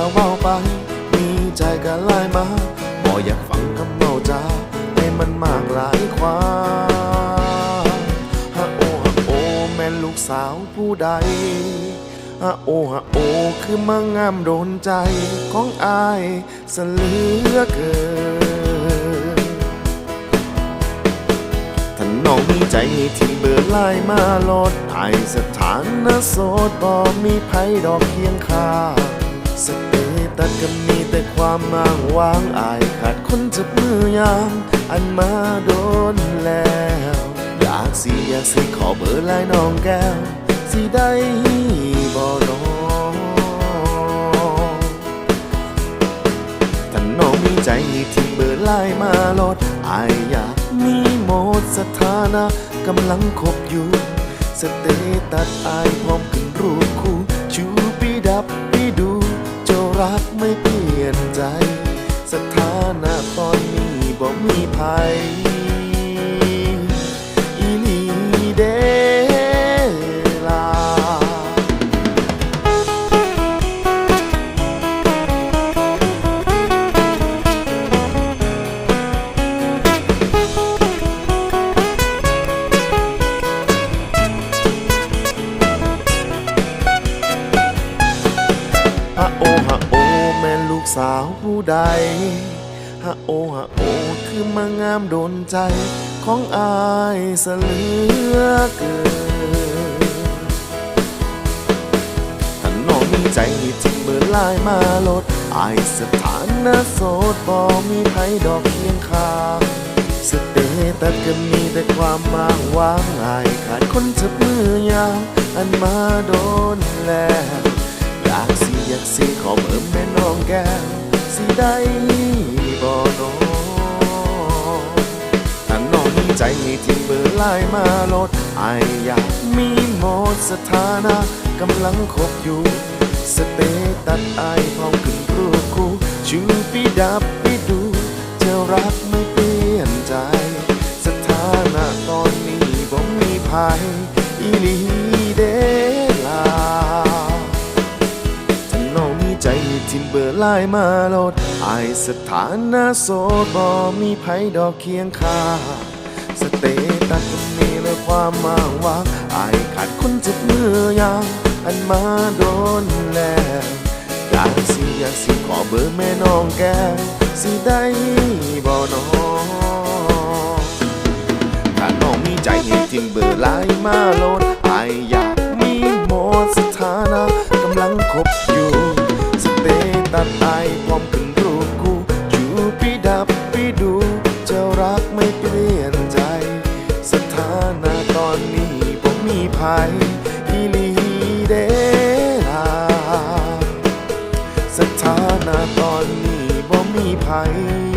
าเว้าไป มีใจก็ไล่มาบ่อยากฟังคำเมาจาให้มันมากหลายความฮะโอฮะโอ แม่นลูกสาวผู้ใดฮะโอฮะโอ คือมางงามโดนใจของอายสเลือเกินถ้าน้องมีใจที่เบอร์ไล่มาลดไอายสถานะโสดบ่มีไผดอกเคียงข้าง สเตตัสก็มีแต่ความมางวางอายขาดคนจับมือยามอันมาโดนแล้ว อยากสิอยากสิขอเบอร์ไล่น้องแก้ว สิได้บ่น้องถ้าน้องมีใจที่เบอร์ไลน์มาลดอายอยากมีโหมดสถานะกำลังคบอยู่ สเตตัสอายพร้อมขึ้นรูปคู่ชูปีดับปี รักไม่เปลี่ยนใจ สถานะตอนนี้บ่มีภัย สาวผู้ใดฮะโอฮะโอ คือมางามโดนใจ ของอายสเหลือเกินถ้าน้องมีใจที่เมื่อลายมาลดอายสถานะโสดบ่มีไผดอกเคียงข้างสเตตัสก็มีแต่ความมางวางอายขาดคนจับมือยาวอันมาโดนแลอยากสิอยากสิขอเบิ่มแม่น้อง แก้วสิได้บ่น้องถ้าน้องมีใจที่เบอร์ไลน์มาลดอายอยากมีโหมดสถานะกำลังคบอยู่ สเตตัสอายพอมขึ้นรูปคู่ชูปีดับปีดูเจะรักไม่เปลี่ยนใจ สถานะตอนนี้บ่มีภัยอีลี ใจทิมเบอร์ไล่มาโหลดอายสถานะโสดบ่มีไผดอกเคียงข้าสเตตัสก็มีและความมางวางอายขาดคนจับมือยางอันมาโดนแล้วอยากสิอยากสิขอเบอร์แม่น้องแก้วสิได้บ่น้องถ้าน้องมีใจให้ทิมเบอร์ไลน์มาโหลดอายอยากมีโหมดสถานะกำลังคบ นาตอนนี้บ่มีภัย